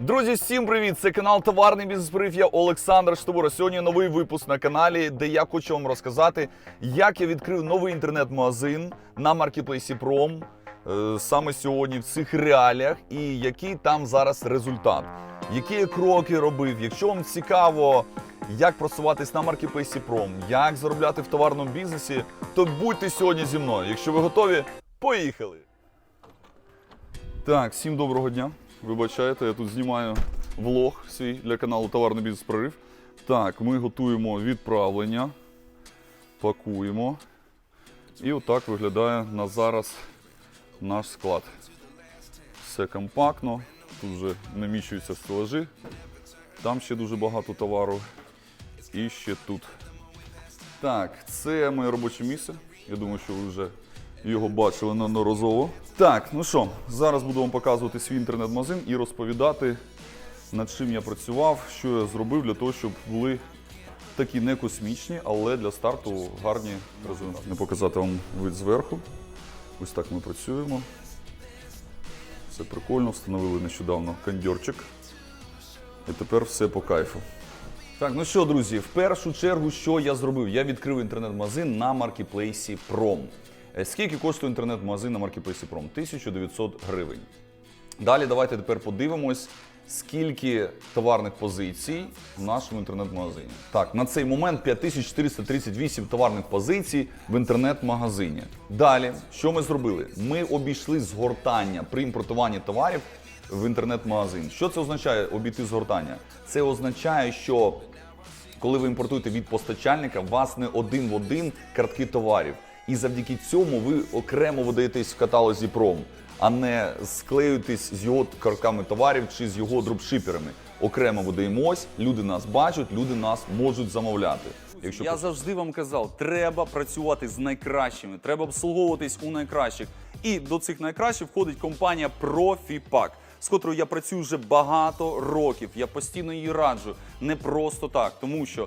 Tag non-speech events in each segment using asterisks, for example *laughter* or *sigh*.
Друзі, всім привіт! Це канал Товарний бізнес Прив. Я Олександр Штабура. Сьогодні новий випуск на каналі, де я хочу вам розказати, як я відкрив новий інтернет-магазин на маркетплейсі Пром саме сьогодні в цих реаліях, і який там зараз результат, які кроки робив. Якщо вам цікаво, як просуватись на маркетплейсі Пром, як заробляти в товарному бізнесі, то будьте сьогодні зі мною. Якщо ви готові, поїхали! Так, всім доброго дня. Вибачайте, я тут знімаю влог свій для каналу Товарний бізнес прорив. Так, ми готуємо відправлення, пакуємо. І отак виглядає на зараз наш склад. Все компактно, тут вже наміщуються стелажі. Там ще дуже багато товару. І ще тут. Так, це моє робоче місце. Я думаю, що ви вже його бачили неодноразово. Так, ну що, зараз буду вам показувати свій інтернет-магазин і розповідати, над чим я працював, що я зробив для того, щоб були такі не космічні, але для старту гарні результати. Не показати вам вид зверху. Ось так ми працюємо. Все прикольно, встановили нещодавно кондьорчик. І тепер все по кайфу. Так, ну що, друзі, в першу чергу, що я зробив? Я відкрив інтернет-магазин на маркетплейсі Prom. Е, Скільки коштує інтернет-магазин на маркетплейсі Prom? 1900 гривень. Далі давайте тепер подивимось, скільки товарних позицій в нашому інтернет-магазині. Так, на цей момент 5438 товарних позицій в інтернет-магазині. Далі, що ми зробили? Ми обійшли згортання при імпортуванні товарів в інтернет-магазин. Що це означає обійти згортання? Це означає, що коли ви імпортуєте від постачальника, у вас не один в один картки товарів. І завдяки цьому ви окремо видаєтесь в каталозі пром, а не склеюєтесь з його картками товарів чи з його дропшиперами. Окремо видаємось, люди нас бачать, люди нас можуть замовляти. Якщо Я завжди вам казав, треба працювати з найкращими, треба обслуговуватись у найкращих. І до цих найкращих входить компанія ProfiPack, з котрою я працюю вже багато років. Я постійно її раджу. Не просто так, тому що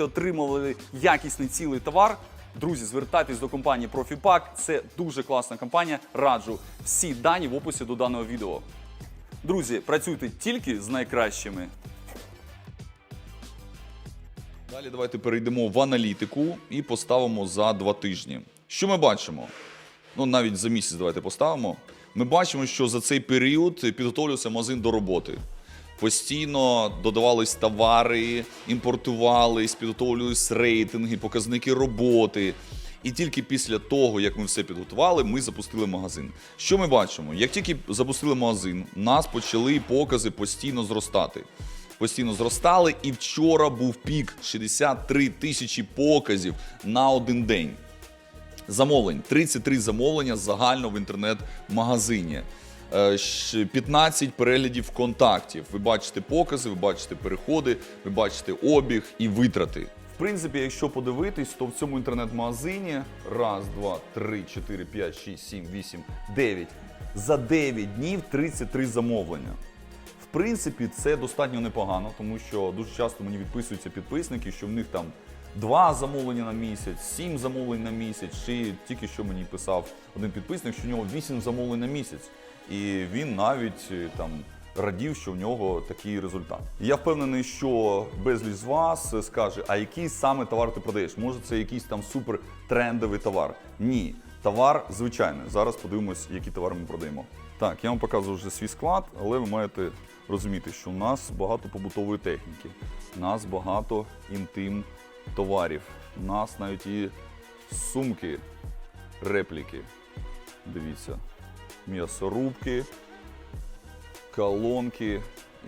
клієнти отримували якісний цілий товар. Друзі, звертайтесь до компанії ProfiPack. Це дуже класна компанія. Раджу всі дані в описі до даного відео. Друзі, працюйте тільки з найкращими. Далі давайте перейдемо в аналітику і поставимо за два тижні. Що ми бачимо? Ну, навіть за місяць давайте поставимо. Ми бачимо, що за цей період підготовлювався магазин до роботи. Постійно додавались товари, імпортувались, підготовлювались рейтинги, показники роботи. І тільки після того, як ми все підготували, ми запустили магазин. Що ми бачимо? Як тільки запустили магазин, у нас почали покази постійно зростати постійно зростали. І вчора був пік 63 тисячі показів на один день. Замовлень 33 замовлення загально в інтернет-магазині. Е, щ- 15 переглядів контактів. Ви бачите покази, ви бачите переходи, ви бачите обіг і витрати. В принципі, якщо подивитись, то в цьому інтернет-магазині раз, два, три, чотири, п'ять, шість, сім, вісім, дев'ять. За 9 днів 33 замовлення. В принципі, це достатньо непогано, тому що дуже часто мені відписуються підписники, що в них там два замовлення на місяць, сім замовлень на місяць. Чи тільки що мені писав один підписник, що в нього вісім замовлень на місяць, і він навіть е, там. Радів, що в нього такий результат. Я впевнений, що безліч з вас е, скаже, а який саме товар ти продаєш? Може, це якийсь там супер трендовий товар? Ні, товар звичайний. Зараз подивимось, які товари ми продаємо. Так, я вам показую вже свій склад, але ви маєте розуміти, що у нас багато побутової техніки, у нас багато інтим товарів, у нас навіть і сумки, репліки. Дивіться, м'ясорубки, колонки.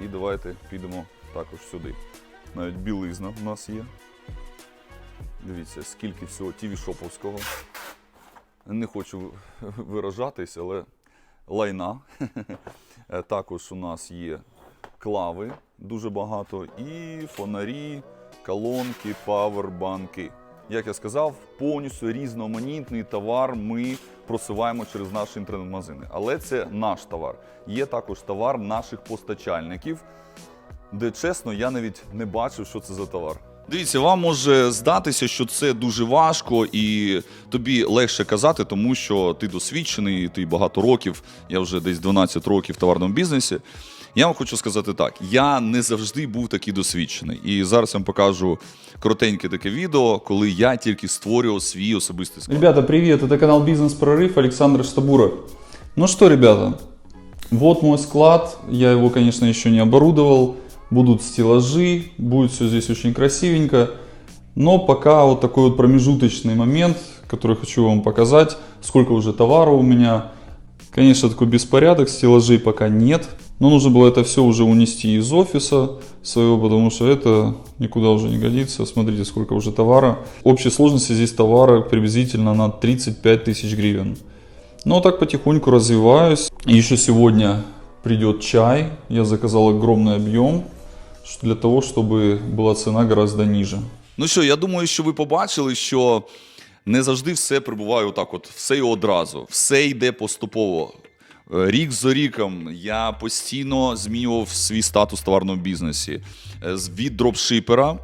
І давайте підемо також сюди. Навіть білизна у нас є. Дивіться, скільки всього тіві-шоповського. Не хочу виражатись, але лайна. *laughs* Також у нас є клави дуже багато, і фонарі, колонки, павербанки. Як я сказав, повністю різноманітний товар ми просуваємо через наші інтернет-магазини. Але це наш товар. Є також товар наших постачальників, де чесно, я навіть не бачив, що це за товар. Дивіться, вам може здатися, що це дуже важко і тобі легше казати, тому що ти досвідчений, ти багато років, я вже десь 12 років в товарному бізнесі. Я вам хочу сказати так: я не завжди був такий досвідчений. І зараз я вам покажу коротеньке таке відео, коли я тільки створював свій особистий склад. Ребята, привет! Это канал Бизнес Прорыв Александр Штабура. Ну что, ребята, вот мой склад. Я его, конечно, еще не оборудовал. Будут стеллажи, будет все здесь очень красивенько. Но пока вот такой вот промежуточный момент, который хочу вам показать, сколько уже товара у меня. Конечно, такой беспорядок, стеллажей пока нет. Но нужно было это все уже унести из офиса своего, потому что это никуда уже не годится. Смотрите, сколько уже товара. Общей сложности здесь товара приблизительно на 35 тысяч гривен. Но так потихоньку развиваюсь. Еще сегодня придет чай. Я заказал огромный объем для того, щоб була ціна гораздо ніже. Ну що, я думаю, що ви побачили, що не завжди все прибуває отак, от все і одразу, все йде поступово. Е, Рік за ріком я постійно змінював свій статус в товарному бізнесі Е, від дропшипера.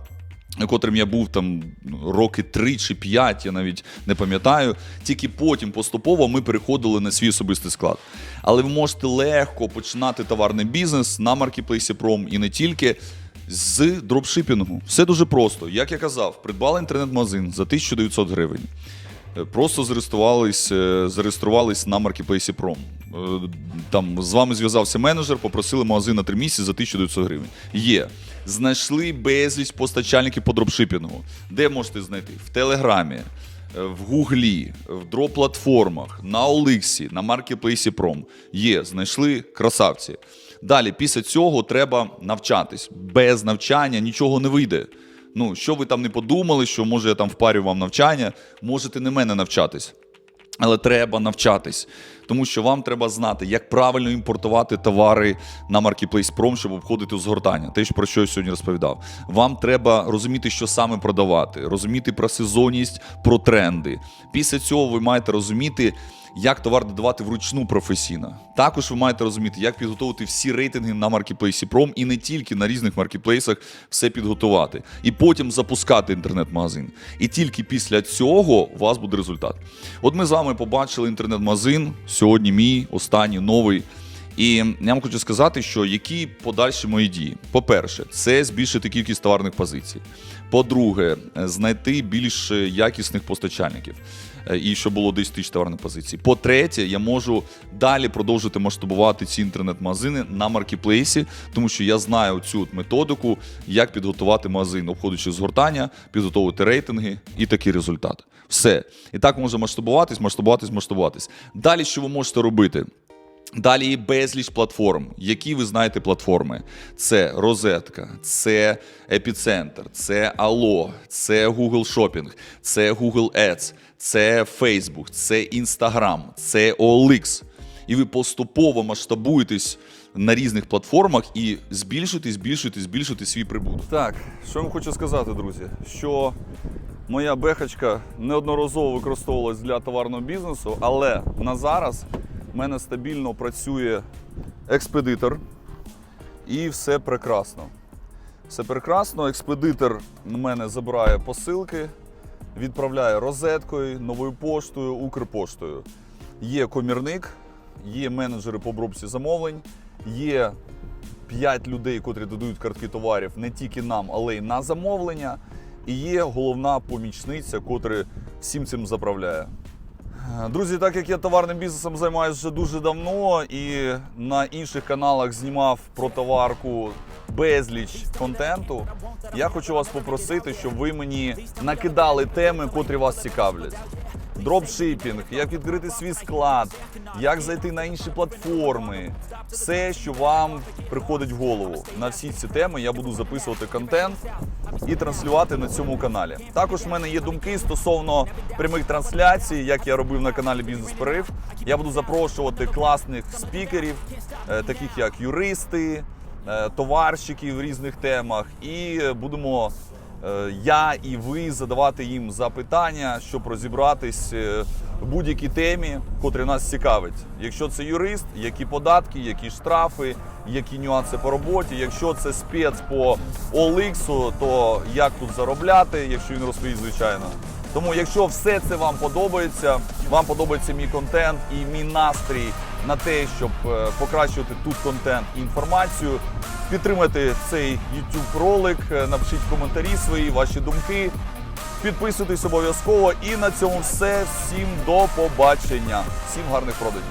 Котрим я був там ну, роки 3 чи 5, я навіть не пам'ятаю. Тільки потім поступово ми переходили на свій особистий склад. Але ви можете легко починати товарний бізнес на маркетплейсі Prom і не тільки з дропшипінгу. Все дуже просто. Як я казав, придбали інтернет-магазин за 1900 гривень. Е, Просто зареєструвались, е, зареєструвались на маркетплейсі. Е, Там з вами зв'язався менеджер, попросили магазин на 3 місяці за 1900 гривень. Є. Знайшли безліч постачальників по дропшипінгу. Де можете знайти? В Телеграмі, е, в Гуглі, в дроп-платформах, на Оликсі, на маркетплейсі Prom. Є, знайшли красавці. Далі, після цього треба навчатись. Без навчання нічого не вийде. Ну, що ви там не подумали, що може я там впарю вам навчання, можете не мене навчатись. Але треба навчатись, тому що вам треба знати, як правильно імпортувати товари на Marketplace Prom, щоб обходити згортання. Те, про що я сьогодні розповідав. Вам треба розуміти, що саме продавати, розуміти про сезонність, про тренди. Після цього ви маєте розуміти, як товар додавати вручну професійно. Також ви маєте розуміти, як підготувати всі рейтинги на маркетплейсі Пром і не тільки на різних маркетплейсах все підготувати. І потім запускати інтернет-магазин. І тільки після цього у вас буде результат. От ми з вами побачили інтернет-магазин. Сьогодні мій останній новий. І я вам хочу сказати, що які подальші мої дії. По-перше, це збільшити кількість товарних позицій. По-друге, знайти більш якісних постачальників. Е, І щоб було 10 тисяч товарних позицій. По-третє, я можу далі продовжити масштабувати ці інтернет-магазини на маркетплейсі, тому що я знаю цю методику, як підготувати магазин, обходячи згортання, підготовити рейтинги і такий результат. Все. І так може масштабуватись, масштабуватись, масштабуватись. Далі, що ви можете робити? Далі є безліч платформ. Які ви знаєте платформи? Це Розетка, це Епіцентр, це Allo, це Google Shopping, це Google Ads, це Facebook, це Instagram, це OLX. І ви поступово масштабуєтесь на різних платформах і збільшуєте, збільшуєте, збільшуєте свій прибуток. Так, що я вам хочу сказати, друзі, що моя бехачка неодноразово використовувалась для товарного бізнесу, але на зараз в мене стабільно працює експедитор і все прекрасно. Все прекрасно. Експедитор у мене забирає посилки, відправляє розеткою, новою поштою, Укрпоштою. Є комірник, є менеджери по обробці замовлень, є 5 людей, котрі додають картки товарів не тільки нам, але й на замовлення. І є головна помічниця, котра всім цим заправляє. Друзі, так як я товарним бізнесом займаюся вже дуже давно і на інших каналах знімав про товарку безліч контенту, я хочу вас попросити, щоб ви мені накидали теми, котрі вас цікавлять. Дропшипінг, як відкрити свій склад, як зайти на інші платформи, все, що вам приходить в голову. На всі ці теми я буду записувати контент і транслювати на цьому каналі. Також в мене є думки стосовно прямих трансляцій, як я робив на каналі Бізнес Перерив. Я буду запрошувати класних спікерів, е, таких як юристи, е, товарщиків в різних темах, і будемо е, я і ви задавати їм запитання, щоб розібратись е, в будь-якій темі, котрі нас цікавить. Якщо це юрист, які податки, які штрафи, які нюанси по роботі. Якщо це спец по OLX, то як тут заробляти, якщо він розповість, звичайно. Тому, якщо все це вам подобається, вам подобається мій контент і мій настрій на те, щоб е, покращувати тут контент і інформацію, підтримайте цей YouTube ролик, е, напишіть коментарі свої, ваші думки. Підписуйтесь обов'язково. І на цьому все. Всім до побачення. Всім гарних продажів.